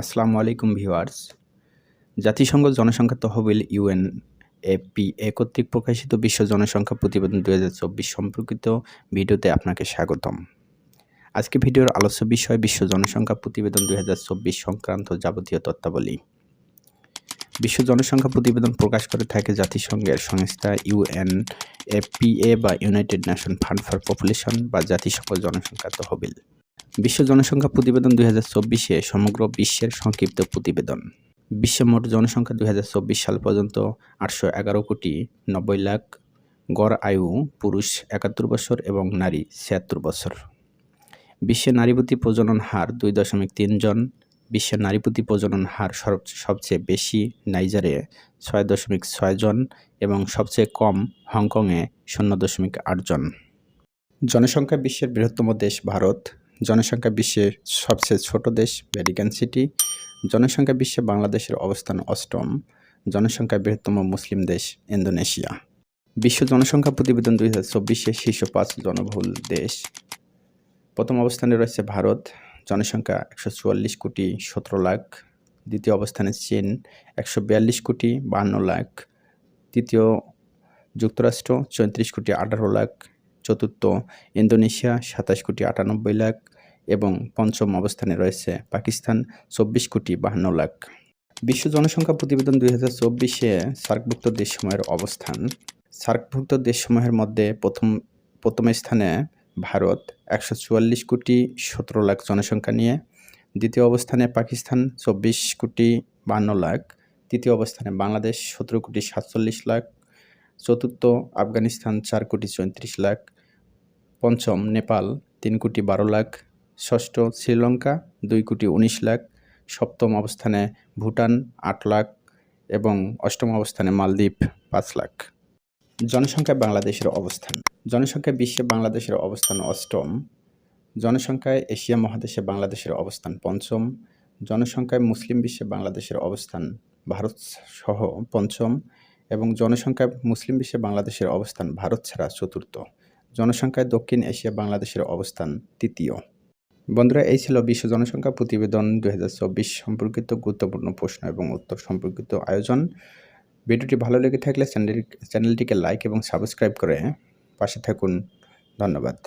আসসালামু আলাইকুম ভিউয়ার্স। জাতিসংঘ জনসংখ্যা তহবিল ইউএন এপিএ কর্তৃক প্রকাশিত বিশ্ব জনসংখ্যা প্রতিবেদন দু হাজার চব্বিশ সম্পর্কিত ভিডিওতে আপনাকে স্বাগতম। আজকে ভিডিওর আলোচ্য বিষয় বিশ্ব জনসংখ্যা প্রতিবেদন দু হাজার চব্বিশ সংক্রান্ত যাবতীয় তত্ত্বাবলী। বিশ্ব জনসংখ্যা প্রতিবেদন প্রকাশ করে থাকে জাতিসংঘের সংস্থা ইউএন এপিএ বা United Nation Fund for Population বা জাতিসংঘ জনসংখ্যা তহবিল। বিশ্ব জনসংখ্যা প্রতিবেদন দুই হাজার চব্বিশে সমগ্র বিশ্বের সংক্ষিপ্ত প্রতিবেদন। বিশ্বের মোট জনসংখ্যা দুই চব্বিশ সাল পর্যন্ত আটশো এগারো কোটি নব্বই লাখ গড় আয়ু, পুরুষ একাত্তর বছর এবং নারী ছিয়াত্তর বছর। বিশ্বের নারীপতি প্রজনন হার দুই দশমিক তিন জন। বিশ্বের নারীপতি প্রজনন হার সবচেয়ে বেশি নাইজারে ছয় দশমিক ছয় জন এবং সবচেয়ে কম হংকংয়ে শূন্য দশমিক আট জন। জনসংখ্যা বিশ্বের বৃহত্তম দেশ ভারত। জনসংখ্যা বিশ্বের সবচেয়ে ছোট দেশ ভ্যাটিকান সিটি। জনসংখ্যা বিশ্বে বাংলাদেশের অবস্থান অষ্টম। জনসংখ্যা বৃহত্তম মুসলিম দেশ ইন্দোনেশিয়া। বিশ্ব জনসংখ্যা প্রতিবেদন দুই হাজার চব্বিশে শীর্ষ পাঁচ জনবহুল দেশ। প্রথম অবস্থানে রয়েছে ভারত। জনসংখ্যা একশো চুয়াল্লিশ কোটি সতেরো লাখ। দ্বিতীয় অবস্থানে চীন একশো বিয়াল্লিশ কোটি বাহান্ন লাখ। তৃতীয় যুক্তরাষ্ট্র চৌত্রিশ কোটি আঠারো লাখ। চতুর্থ, ইন্দোনেশিয়া সাতাশ কোটি আটানব্বই লাখ এবং পঞ্চম অবস্থানে রয়েছে পাকিস্তান চব্বিশ কোটি বাহান্ন লাখ। বিশ্ব জনসংখ্যা প্রতিবেদন দুই হাজার চব্বিশে সার্কভুক্ত দেশসমূহের অবস্থান। সার্কভুক্ত দেশসমূহের মধ্যে প্রথম প্রথম স্থানে ভারত, একশো চুয়াল্লিশ কোটি সতেরো লাখ জনসংখ্যা নিয়ে। দ্বিতীয় অবস্থানে পাকিস্তান, চব্বিশ কোটি বান্ন লাখ। তৃতীয় অবস্থানে বাংলাদেশ, সতেরো কোটি সাতচল্লিশ লাখ। চতুর্থ আফগানিস্তান, চার কোটি চৌত্রিশ লাখ। পঞ্চম, নেপাল, তিন কোটি বারো লাখ। ষষ্ঠ, শ্রীলঙ্কা, দুই কোটি উনিশ লাখ। সপ্তম অবস্থানে ভুটান, আট লাখ এবং অষ্টম অবস্থানে মালদ্বীপ, পাঁচ লাখ। জনসংখ্যায় বাংলাদেশের অবস্থান। জনসংখ্যায় বিশ্বে বাংলাদেশের অবস্থান অষ্টম। জনসংখ্যায় এশিয়া মহাদেশে বাংলাদেশের অবস্থান পঞ্চম। জনসংখ্যায় মুসলিম বিশ্বে বাংলাদেশের অবস্থান ভারত সহ পঞ্চম এবং জনসংখ্যায় মুসলিম বিশ্বে বাংলাদেশের অবস্থান ভারত ছাড়া চতুর্থ। জনসংখ্যায় দক্ষিণ এশিয়া বাংলাদেশের অবস্থান তৃতীয়। বন্ধুরা, এই ছিল বিশ্ব জনসংখ্যা প্রতিবেদন দু হাজার চব্বিশ সম্পর্কিত গুরুত্বপূর্ণ প্রশ্ন এবং উত্তর সম্পর্কিত আয়োজন। ভিডিওটি ভালো লেগে থাকলে চ্যানেল চ্যানেলটিকে লাইক এবং সাবস্ক্রাইব করে পাশে থাকুন। ধন্যবাদ।